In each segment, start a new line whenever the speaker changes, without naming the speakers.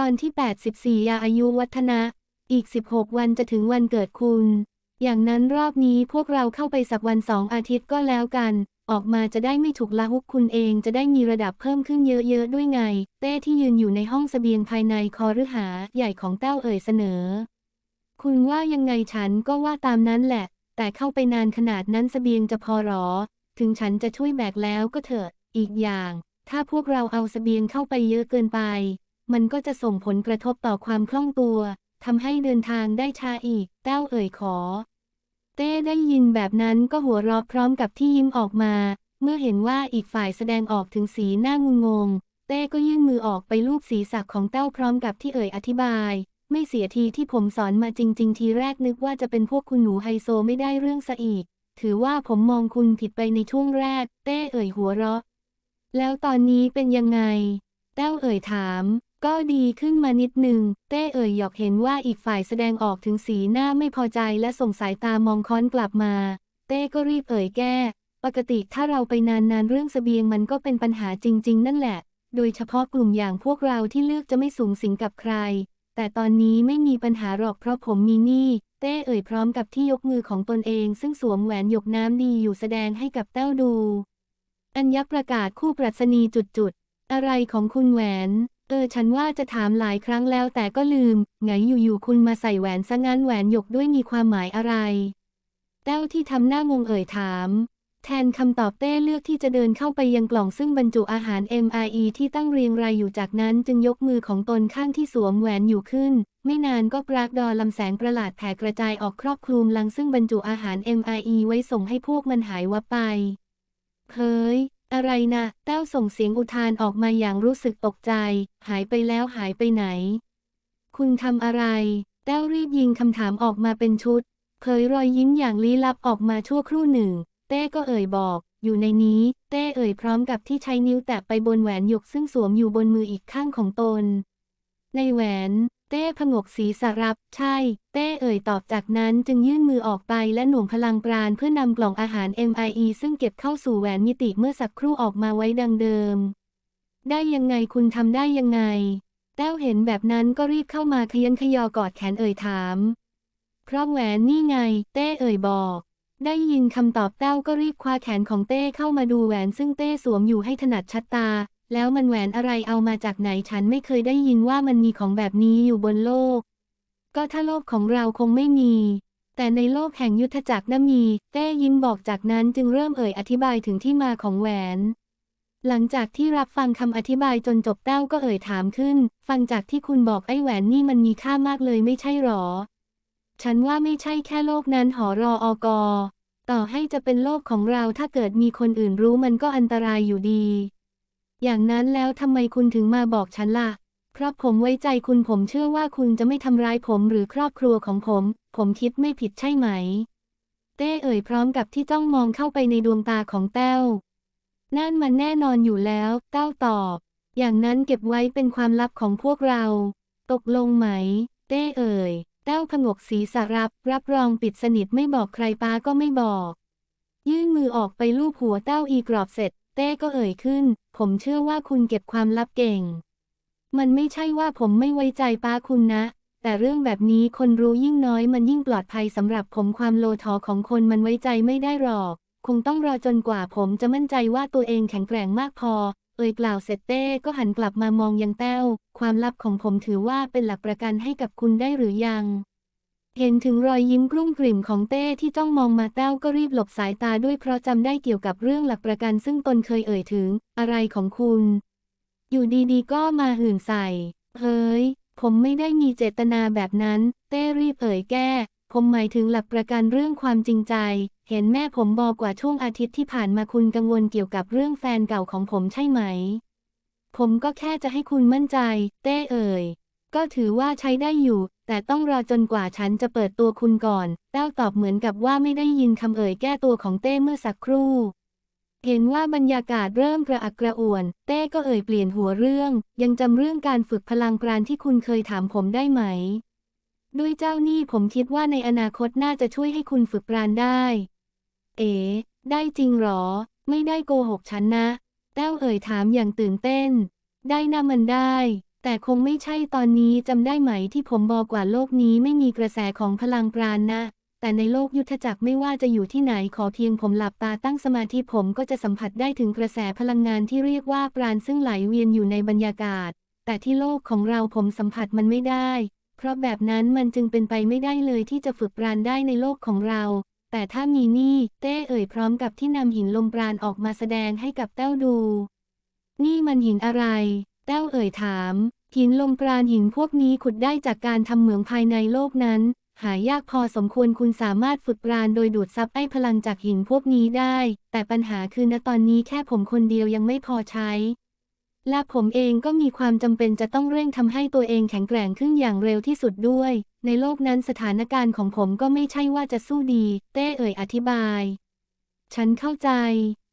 ตอนที่ 84 ยาอายุวัฒนะ อีก 16 วันจะถึงวันเกิดคุณ อย่างนั้นรอบนี้พวกเราเข้าไปสักวันสองอาทิตย์ก็แล้วกัน ออกมาจะได้ไม่ถูกละหุกคุณเองจะได้มีระดับเพิ่มขึ้นเยอะๆด้วยไง เต้ที่ยืนอยู่ในห้องสเสบียงภายในคอฤหาใหญ่ของเต้าเอ่ยเสนอ คุณว่ายังไงฉันก็ว่าตามนั้นแหละ แต่เข้าไปนานขนาดนั้นสเสบียงจะพอหรอ ถึงฉันจะช่วยแบกแล้วก็เถอะ อีกอย่าง ถ้าพวกเราเอาสเสบียงเข้าไปเยอะเกินไป มันก็จะส่งผลกระทบต่อความคล่องตัวทำให้เดินทางได้ช้าอีก แต้วเอ่ยขอ เต้ได้ยินแบบนั้นก็หัวเราะพร้อมกับที่ยิ้มออกมา เมื่อเห็นว่าอีกฝ่ายแสดงออกถึงสีหน้างุนงง เต้ก็ยื่นมือออกไปลูบศีรษะของเต้าพร้อมกับที่เอ่ยอธิบาย ไม่เสียทีที่ผมสอนมาจริง ๆ ทีแรกนึกว่าจะเป็นพวกคุณหนูไฮโซไม่ได้เรื่องซะอีก ถือว่าผมมองคุณผิดไปในช่วงแรก เต้เอ่ยหัวเราะ แล้วตอนนี้เป็นยังไงแต้วเอ่ยถาม ก็ดีขึ้นมานิดหนึ่ง เต้เอ่ยหยอกเห็นว่าอีกฝ่ายแสดงออกถึงสีหน้าไม่พอใจและส่งสายตามองค้อนกลับมา เต้ก็รีบเอ่ยแก้ ปกติถ้าเราไปนานๆเรื่องเสบียงมันก็เป็นปัญหาจริง ๆ นั่นแหละ โดยเฉพาะกลุ่มอย่างพวกเราที่เลือกจะไม่สูงสิงกับใคร แต่ตอนนี้ไม่มีปัญหาหรอกเพราะผมมีหนี้ เต้เอ่ยพร้อมกับที่ยกมือของตนเอง ซึ่งสวมแหวนหยกน้ำดีอยู่แสดงให้กับแต้วดู อัญญประกาศคู่ปรัชนีจุดๆอะไรของคุณแหวน เออฉันว่าจะถามหลายครั้งแล้วแต่ก็ลืม ไงอยู่ๆคุณมาใส่แหวนซะงั้นแหวนหยกด้วยมีความหมายอะไรแต้วที่ทำหน้างงเอ่ยถาม แทนคำตอบเต้เลือกที่จะเดินเข้าไปยังกล่องซึ่งบรรจุอาหาร MIE ที่ตั้งเรียงรายอยู่จากนั้นจึงยกมือของตนข้างที่สวมแหวนอยู่ขึ้น ไม่นานก็ปรากดอลำแสงประหลาดแผ่กระจายออกครอบคลุมลังซึ่งบรรจุอาหาร MIE ไว้ส่งให้พวกมันหายวับไปเฮ้ย อะไรนะแต้วส่งเสียงอุทานออกมาอย่างรู้สึกตกใจ หายไปแล้วหายไปไหน คุณทำอะไร แต้วรีบยิงคำถามออกมาเป็นชุด เผยรอยยิ้มอย่างลี้ลับออกมาชั่วครู่หนึ่ง เต้ก็เอ่ยบอก อยู่ในนี้ เต้เอ่ยพร้อมกับที่ใช้นิ้วแตะไปบนแหวนหยกซึ่งสวมอยู่บนมืออีกข้างของตน ในแหวน เต้ผงกศีรษะรับ ใช่ เต้เอ่ยตอบจากนั้นจึงยื่นมือออกไปและหน่วงพลังปราณเพื่อนำกล่องอาหาร MIE ซึ่งเก็บเข้าสู่แหวนมิติเมื่อสักครู่ออกมาไว้ดังเดิม ได้ยังไงคุณทำได้ยังไง แต้วเห็นแบบนั้นก็รีบเข้ามาขยันขยอกอดแขนเอ่ยถาม เพราะแหวนนี่ไง เต้เอ่ยบอก ได้ยินคำตอบแต้วก็รีบคว้าแขนของเต้เข้ามาดูแหวนซึ่งเต้สวมอยู่ให้ถนัดชัดตา แล้วมันแหวนอะไรเอามาจากไหนฉันไม่เคยได้ยินว่ามันมีของแบบนี้อยู่บนโลก ก็ถ้าโลกของเราคงไม่มี แต่ในโลกแห่งยุทธจักรน่ะมีเต้ยิ้มบอกจากนั้นจึงเริ่มเอ่ยอธิบายถึงที่มาของแหวน หลังจากที่รับฟังคำอธิบายจนจบเต้าก็เอ่ยถามขึ้น ฟังจากที่คุณบอกไอ้แหวนนี่มันมีค่ามากเลยไม่ใช่หรอ ฉันว่าไม่ใช่แค่โลกนั้นหอรออกอต่อให้จะเป็นโลกของเราถ้าเกิดมีคนอื่นรู้มันก็อันตรายอยู่ดี อย่างนั้นแล้วทำไมคุณถึงมาบอกฉันล่ะ เพราะผมไว้ใจคุณผมเชื่อว่าคุณจะไม่ทำร้ายผมหรือครอบครัวของผม ผมคิดไม่ผิดใช่ไหม เต้เอ่ยพร้อมกับที่จ้องมองเข้าไปในดวงตาของแต้ว นั่นมันแน่นอนอยู่แล้ว เต้าตอบ อย่างนั้นเก็บไว้เป็นความลับของพวกเรา ตกลงไหม เต้เอ่ย แต้วผงกศีรษะรับ รับรองปิดสนิทไม่บอกใครป้าก็ไม่บอก ยื่นมือออกไปลูบหัวเต้าอีกรอบเสร็จ เต้ก็เอ่ยขึ้น ผมเชื่อว่าคุณเก็บความลับเก่ง มันไม่ใช่ว่าผมไม่ไว้ใจป้าคุณนะ แต่เรื่องแบบนี้คนรู้ยิ่งน้อยมันยิ่งปลอดภัยสำหรับผมความโลทอของคนมันไว้ใจไม่ได้หรอก คงต้องรอจนกว่าผมจะมั่นใจว่าตัวเองแข็งแกร่งมากพอ เอ่ยกล่าวเสร็จเต้ก็หันกลับมามองยังแต้ว ความลับของผมถือว่าเป็นหลักประกันให้กับคุณได้หรือยัง เห็นถึงรอยยิ้มกรุ่มกริ่มของเต้ที่จ้องมองมาแต้วก็รีบหลบสายตาด้วยเพราะจำได้เกี่ยวกับเรื่องหลักประกันซึ่งตนเคยเอ่ยถึง อะไรของคุณ อยู่ดีๆ ก็มาหื่นใส่ เฮ้ย ผมไม่ได้มีเจตนาแบบนั้น เต้รีบเอ่ยแก้ ผมหมายถึงหลักประกันเรื่องความจริงใจ เห็นแม่ผมบอกว่าช่วงอาทิตย์ที่ผ่านมาคุณกังวลเกี่ยวกับเรื่องแฟนเก่าของผมใช่ไหม ผมก็แค่จะให้คุณมั่นใจ เต้เอ่ย ก็ถือว่าใช้ได้อยู่ แต่ต้องรอจนกว่าฉันจะเปิดตัวคุณก่อนแต้วตอบเหมือนกับว่าไม่ได้ยินคำเอ่ยแก้ตัวของเต้เมื่อสักครู่ เห็นว่าบรรยากาศเริ่มกระอักกระอ่วน เต้ก็เอ่ยเปลี่ยนหัวเรื่อง ยังจำเรื่องการฝึกพลังปราณที่คุณเคยถามผมได้ไหม ด้วยเจ้านี้ผมคิดว่าในอนาคตน่าจะช่วยให้คุณฝึกปราณได้ เอ๋ได้จริงหรอ ไม่ได้โกหกฉันนะ แต้วเอ่ยถามอย่างตื่นเต้น ได้นะมันได้ แต่คงไม่ใช่ตอนนี้จำได้ไหมที่ผมบอกว่าโลกนี้ไม่มีกระแสของพลังปราณนะ แต่ในโลกยุทธจักรไม่ว่าจะอยู่ที่ไหนขอเพียงผมหลับตาตั้งสมาธิผมก็จะสัมผัสได้ถึงกระแสพลังงานที่เรียกว่าปราณซึ่งไหลเวียนอยู่ในบรรยากาศ แต่ที่โลกของเราผมสัมผัสมันไม่ได้ เพราะแบบนั้นมันจึงเป็นไปไม่ได้เลยที่จะฝึกปราณได้ในโลกของเราแต่ถ้ามีนี่เต้เอ่ยพร้อมกับที่นำหินลมปราณออกมาแสดงให้กับเต้าดู นี่มันหินอะไร เต้าเอ่ยถาม หินลมปราณหินพวกนี้ขุดได้จากการทำเหมืองภายในโลกนั้น หายากพอสมควรคุณสามารถฝึกปราณโดยดูดซับไอ้พลังจากหินพวกนี้ได้ แต่ปัญหาคือณตอนนี้แค่ผมคนเดียวยังไม่พอใช้ และผมเองก็มีความจำเป็นจะต้องเร่งทำให้ตัวเองแข็งแกร่งขึ้นอย่างเร็วที่สุดด้วย ในโลกนั้นสถานการณ์ของผมก็ไม่ใช่ว่าจะสู้ดี เต้เอ่ยอธิบาย ฉันเข้าใจ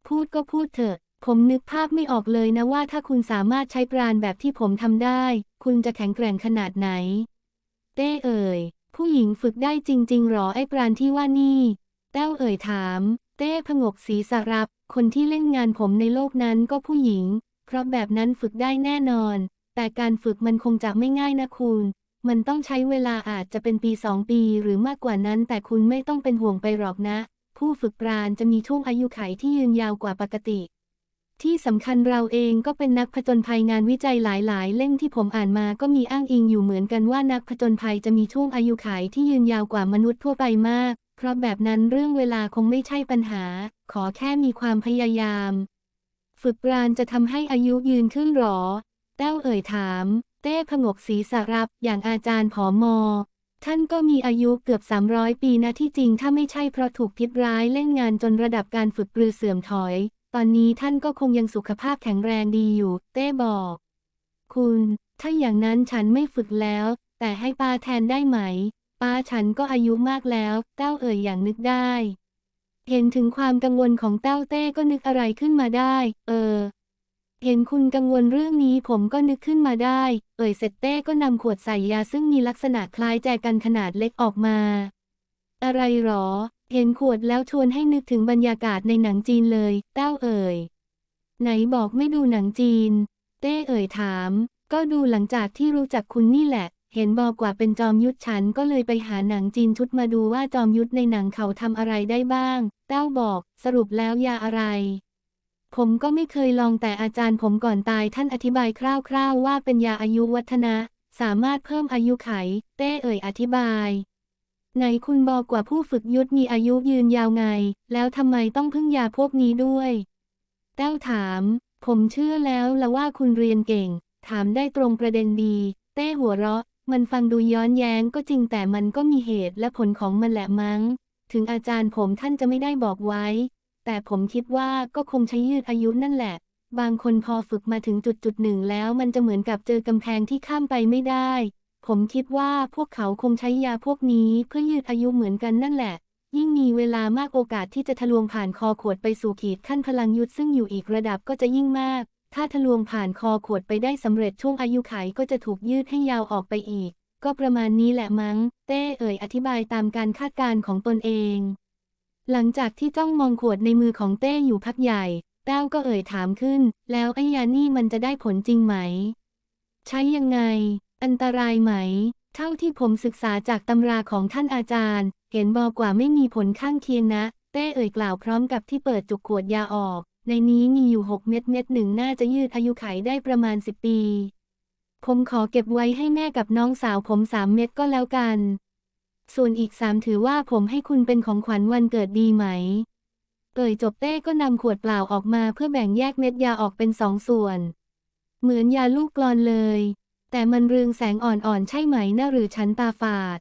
พูดก็พูดเถอะ ผมนึกภาพไม่ออกเลยนะว่าถ้าคุณสามารถใช้ปราณแบบที่ผมทำได้ คุณจะแข็งแกร่งขนาดไหน เต้เอ่ย ผู้หญิงฝึกได้จริง ๆ หรอไอ้ปราณที่ว่านี่ แต้วเอ่ยถาม เต้ผงกศีรษะรับ คนที่เล่นงานผมในโลกนั้นก็ผู้หญิง เพราะแบบนั้นฝึกได้แน่นอน แต่การฝึกมันคงจะไม่ง่ายนะคุณ มันต้องใช้เวลาอาจจะเป็นปีสองปีหรือมากกว่านั้น แต่คุณไม่ต้องเป็นห่วงไปหรอกนะ ผู้ฝึกปราณจะมีช่วงอายุไขที่ยืนยาวกว่าปกติ ที่สำคัญเราเองก็เป็นนักผจญภัยงานวิจัยหลาย ๆ เล่มที่ผมอ่านมาก็มีอ้างอิงอยู่เหมือนกันว่านักผจญภัยจะมีช่วงอายุขัยที่ยืนยาวกว่ามนุษย์ทั่วไปมาก เพราะแบบนั้นเรื่องเวลาคงไม่ใช่ปัญหา ขอแค่มีความพยายาม ฝึกปราณจะทำให้อายุยืนขึ้นหรอ แต้วเอ่ยถาม เต้ผงกศีรษะรับอย่างอาจารย์ผอมอท่านก็มีอายุเกือบ 300 ปีนะที่จริงถ้าไม่ใช่เพราะถูกพิษร้ายเล่นงานจนระดับการฝึกปรือเสื่อมถอย ตอนนี้ท่านก็คงยังสุขภาพแข็งแรงดีอยู่ เต้บอก คุณ ถ้าอย่างนั้นฉันไม่ฝึกแล้ว แต่ให้ป้าแทนได้ไหม ป้าฉันก็อายุมากแล้วเต้าเอ่ยอย่างนึกได้ เห็นถึงความกังวลของเต้าเต้ก็นึกอะไรขึ้นมาได้ เออ เห็นคุณกังวลเรื่องนี้ผมก็นึกขึ้นมาได้ เอ่ยเสร็จเต้ก็นำขวดใส่ยาซึ่งมีลักษณะคล้ายแจกันขนาดเล็กออกมา อะไรหรอ เห็นขวดแล้วชวนให้นึกถึงบรรยากาศในหนังจีนเลย เต้าเอ่ย ไหนบอกไม่ดูหนังจีน เต้เอ่ยถาม ก็ดูหลังจากที่รู้จักคุณนี่แหละ เห็นบอกว่าเป็นจอมยุทธฉันก็เลยไปหาหนังจีนชุดมาดูว่าจอมยุทธในหนังเขาทำอะไรได้บ้าง เต้าบอก สรุปแล้วยาอะไร ผมก็ไม่เคยลองแต่อาจารย์ผมก่อนตายท่านอธิบายคร่าวๆ ว่าเป็นยาอายุวัฒนะ สามารถเพิ่มอายุไข เต้เอ่ยอธิบาย ไหนคุณบอกว่าผู้ฝึกยุทธมีอายุยืนยาวไง แล้วทำไมต้องพึ่งยาพวกนี้ด้วย แต้วถาม ผมเชื่อแล้วละว่าคุณเรียนเก่ง ถามได้ตรงประเด็นดี เต้หัวเราะ มันฟังดูย้อนแย้งก็จริงแต่มันก็มีเหตุและผลของมันแหละมั้ง ถึงอาจารย์ผมท่านจะไม่ได้บอกไว้ แต่ผมคิดว่าก็คงใช้ยืดอายุนั่นแหละ บางคนพอฝึกมาถึงจุดจุดหนึ่งแล้วมันจะเหมือนกับเจอกำแพงที่ข้ามไปไม่ได้ ผมคิดว่าพวกเขาคงใช้ยาพวกนี้เพื่อยืดอายุเหมือนกันนั่นแหละ ยิ่งมีเวลามากโอกาสที่จะทะลวงผ่านคอขวดไปสู่ขีดขั้นพลังยุทธซึ่งอยู่อีกระดับก็จะยิ่งมาก ถ้าทะลวงผ่านคอขวดไปได้สำเร็จช่วงอายุไขก็จะถูกยืดให้ยาวออกไปอีก ก็ประมาณนี้แหละมั้ง เต้เอ่ยอธิบายตามการคาดการณ์ของตนเอง หลังจากที่จ้องมองขวดในมือของเต้อยู่พักใหญ่แต้วก็เอ่ยถามขึ้น แล้วไอ้ยานี่มันจะได้ผลจริงไหม ใช้ยังไง อันตรายไหม เท่าที่ผมศึกษาจากตำราของท่านอาจารย์ เห็นบอกว่าไม่มีผลข้างเคียงนะ เต้เอ่ยกล่าวพร้อมกับที่เปิดจุกขวดยาออก ในนี้มีอยู่ 6 เม็ดเม็ดหนึ่งน่าจะยืดอายุไขได้ประมาณ 10 ปี ผมขอเก็บไว้ให้แม่กับน้องสาวผมสามเม็ดก็แล้วกัน ส่วนอีกสามถือว่าผมให้คุณเป็นของขวัญวันเกิดดีไหมเอ่ยจบเต้ก็นำขวดเปล่าออกมาเพื่อแบ่งแยกเม็ดยาออกเป็นสองส่วน เหมือนยาลูกกลอนเลย แต่มันเรืองแสงอ่อนๆ ใช่ไหมนะหรือฉันตาฝาด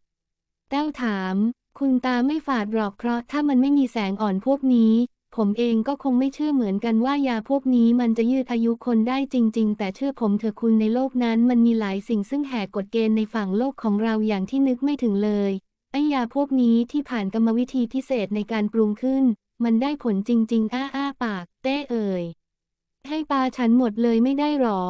แต้วถาม คุณตาไม่ฝาดหรอกเพราะถ้ามันไม่มีแสงอ่อนพวกนี้ ผมเองก็คงไม่เชื่อเหมือนกันว่ายาพวกนี้มันจะยืดอายุคนได้จริง ๆ แต่เชื่อผมเถอะคุณในโลกนั้นมันมีหลายสิ่งซึ่งแหกกฎเกณฑ์ในฝั่งโลกของเราอย่างที่นึกไม่ถึงเลยไอยาพวกนี้ที่ผ่านกรรมวิธีพิเศษในการปรุงขึ้น มันได้ผลจริง ๆ อ้าอ้าปาก เต้เอ่ย ให้ปลาฉันหมดเลยไม่ได้หรอ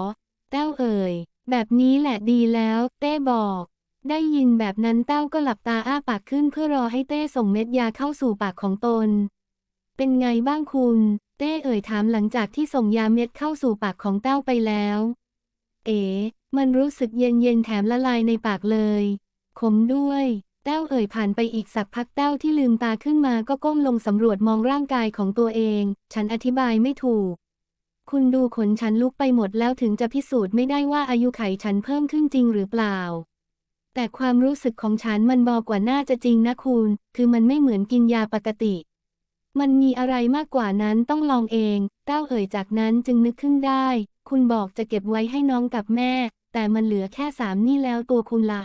แต้วเอ่ย แบบนี้แหละดีแล้ว เต้บอก ได้ยินแบบนั้นเต้าก็หลับตาอ้าปากขึ้นเพื่อรอให้เต้ส่งเม็ดยาเข้าสู่ปากของตน เป็นไงบ้างคุณ เต้เอ่ยถามหลังจากที่ส่งยาเม็ดเข้าสู่ปากของเต้าไปแล้ว เอ๋ มันรู้สึกเย็นเย็นแถมละลายในปากเลย ขมด้วยแต้วเอ่ยผ่านไปอีกสักพักแต้วที่ลืมตาขึ้นมาก็ก้มลงสำรวจมองร่างกายของตัวเอง ฉันอธิบายไม่ถูก คุณดูขนฉันลุกไปหมดแล้วถึงจะพิสูจน์ไม่ได้ว่าอายุไขฉันเพิ่มขึ้นจริงหรือเปล่า แต่ความรู้สึกของฉันมันบอกกว่าน่าจะจริงนะคุณ คือมันไม่เหมือนกินยาปกติ มันมีอะไรมากกว่านั้นต้องลองเอง เต้าเอ่ยจากนั้นจึงนึกขึ้นได้ คุณบอกจะเก็บไว้ให้น้องกับแม่ แต่มันเหลือแค่สามนี่แล้วตัวคุณล่ะ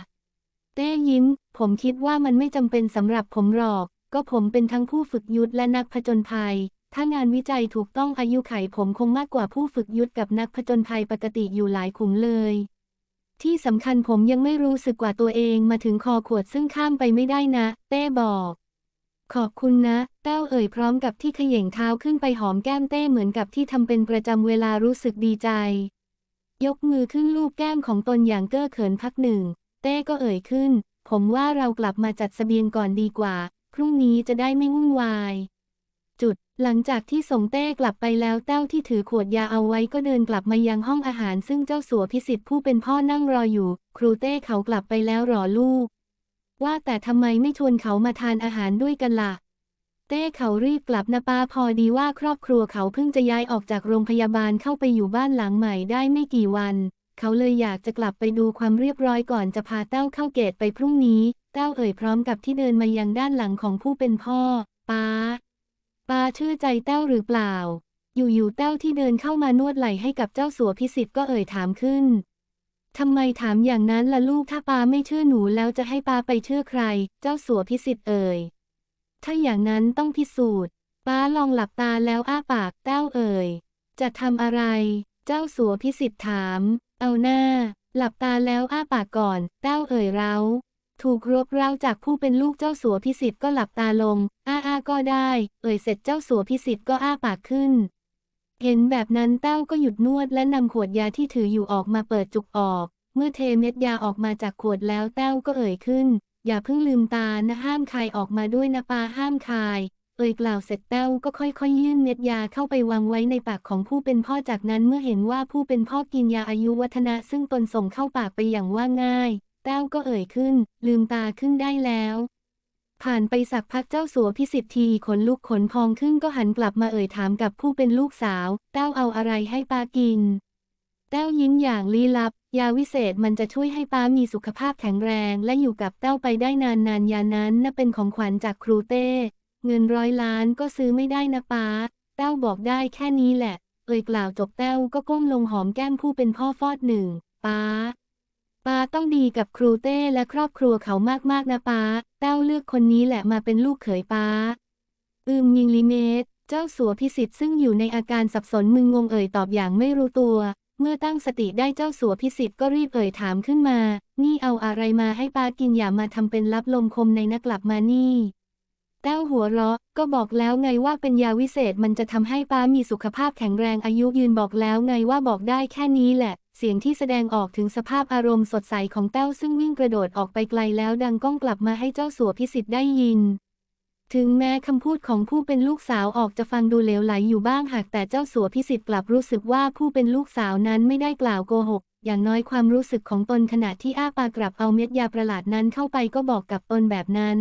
เต้ยิ้ม ผมคิดว่ามันไม่จำเป็นสำหรับผมหรอก ก็ผมเป็นทั้งผู้ฝึกยุทธและนักผจญภัย ถ้างานวิจัยถูกต้องอายุไขผมคงมากกว่าผู้ฝึกยุทธกับนักผจญภัยปกติอยู่หลายขุมเลย ที่สำคัญผมยังไม่รู้สึกกว่าตัวเองมาถึงคอขวดซึ่งข้ามไปไม่ได้นะ เต้บอก ขอบคุณนะ แต้วเอ่ยพร้อมกับที่เขย่งเท้าขึ้นไปหอมแก้มเต้เหมือนกับที่ทำเป็นประจำเวลารู้สึกดีใจ ยกมือขึ้นลูบแก้มของตนอย่างเก้อเขินพักหนึ่ง เต้ก็เอ่ยขึ้น ผมว่าเรากลับมาจัดสเสบียงก่อนดีกว่า พรุ่งนี้จะได้ไม่วุ่นวาย จุด หลังจากที่ส่งเต้กลับไปแล้วแต้วที่ถือขวดยาเอาไว้ก็เดินกลับมายังห้องอาหาร ซึ่งเจ้าสัวพิสิทธิ์ผู้เป็นพ่อนั่งรออยู่ ครูเต้เขากลับไปแล้วหรอลูก ว่าแต่ทำไมไม่ชวนเขามาทานอาหารด้วยกันล่ะ เต้เขารีบกลับนะป้าพอดีว่าครอบครัวเขาเพิ่งจะย้ายออกจากโรงพยาบาลเข้าไปอยู่บ้านหลังใหม่ได้ไม่กี่วัน เขาเลยอยากจะกลับไปดูความเรียบร้อยก่อนจะพาเต้าเข้าเกตไปพรุ่งนี้ เต้าเอ่ยพร้อมกับที่เดินมายังด้านหลังของผู้เป็นพ่อ ป้า ปาเชื่อใจเต้าหรือเปล่า อยู่ๆเต้าที่เดินเข้ามานวดไหล่ให้กับเจ้าสัวพิสิทธ์ก็เอ่ยถามขึ้นทำไมถามอย่างนั้นล่ะลูกถ้าปาไม่เชื่อหนูแล้วจะให้ปาไปเชื่อใคร เจ้าสัวพิสิทธ์เอ่ย ถ้าอย่างนั้นต้องพิสูจน์ป้าลองหลับตาแล้วอ้าปากแต้วเอ่ย จะทำอะไร เจ้าสัวพิสิทธ์ถาม เอาหน้า หลับตาแล้วอ้าปากก่อน แต้วเอ่ยเรา ถูกรบเร้าจากผู้เป็นลูกเจ้าสัวพิสิทธิ์ก็หลับตาลง อ้าอ้าก็ได้ เอ่ยเสร็จเจ้าสัวพิสิทธิ์ก็อ้าปากขึ้น เห็นแบบนั้นเต้าก็หยุดนวดและนำขวดยาที่ถืออยู่ออกมาเปิดจุกออก เมื่อเทเม็ดยาออกมาจากขวดแล้วแต้วก็เอ่ยขึ้น อย่าเพิ่งลืมตานะห้ามคายออกมาด้วยนะปาห้ามคายเอ่ยกล่าวเสร็จแต้วก็ค่อยๆ ยื่นเม็ดยาเข้าไปวางไว้ในปากของผู้เป็นพ่อจากนั้นเมื่อเห็นว่าผู้เป็นพ่อกินยาอายุวัฒนะซึ่งตนส่งเข้าปากไปอย่างว่าง่าย แต้วก็เอ่ยขึ้น ลืมตาขึ้นได้แล้ว ผ่านไปสักพักเจ้าสัวพิสิทธิ์ทีขนลุกขนพองขึ้นก็หันกลับมาเอ่ยถามกับผู้เป็นลูกสาว แต้วเอาอะไรให้ปากิน แต้วยิ้มอย่างลี้ลับ ยาวิเศษมันจะช่วยให้ป้ามีสุขภาพแข็งแรง และอยู่กับแต้วไปได้นานนานยานั้นน่ะเป็นของขวัญจากครูเต้ เงินร้อยล้านก็ซื้อไม่ได้นะป้าแต้วบอกได้แค่นี้แหละ เอ่ยกล่าวจบแต้วก็ก้มลงหอมแก้มผู้เป็นพ่อฟอดหนึ่ง ป้า ป้าต้องดีกับครูเต้และครอบครัวเขามากๆนะป้าแต้วเลือกคนนี้แหละมาเป็นลูกเขยป้า อืมยิงลิเมตเจ้าสัวพิสิทธิ์ซึ่งอยู่ในอาการสับสนมึนงงเอ่ยตอบอย่างไม่รู้ตัว เมื่อตั้งสติได้เจ้าสัวพิสิทธิ์ก็รีบเอ่ยถามขึ้นมา นี่เอาอะไรมาให้ป้ากินอย่ามาทำเป็นรับลมคมในนักกลับมานี่แต้วหัวเราะก็บอกแล้วไงว่าเป็นยาวิเศษมันจะทำให้ป้ามีสุขภาพแข็งแรงอายุยืนบอกแล้วไงว่าบอกได้แค่นี้แหละ เสียงที่แสดงออกถึงสภาพอารมณ์สดใสของแต้วซึ่งวิ่งกระโดดออกไปไกลแล้วดังก้องกลับมาให้เจ้าสัวพิสิทธิ์ได้ยิน ถึงแม้คำพูดของผู้เป็นลูกสาวออกจะฟังดูเลวไหลอยู่บ้างหากแต่เจ้าสัวพิสิทธิ์กลับรู้สึกว่าผู้เป็นลูกสาวนั้นไม่ได้กล่าวโกหก อย่างน้อยความรู้สึกของตนขณะที่อ้าปากกลับเอาเม็ดยาประหลาดนั้นเข้าไปก็บอกกับตนแบบนั้น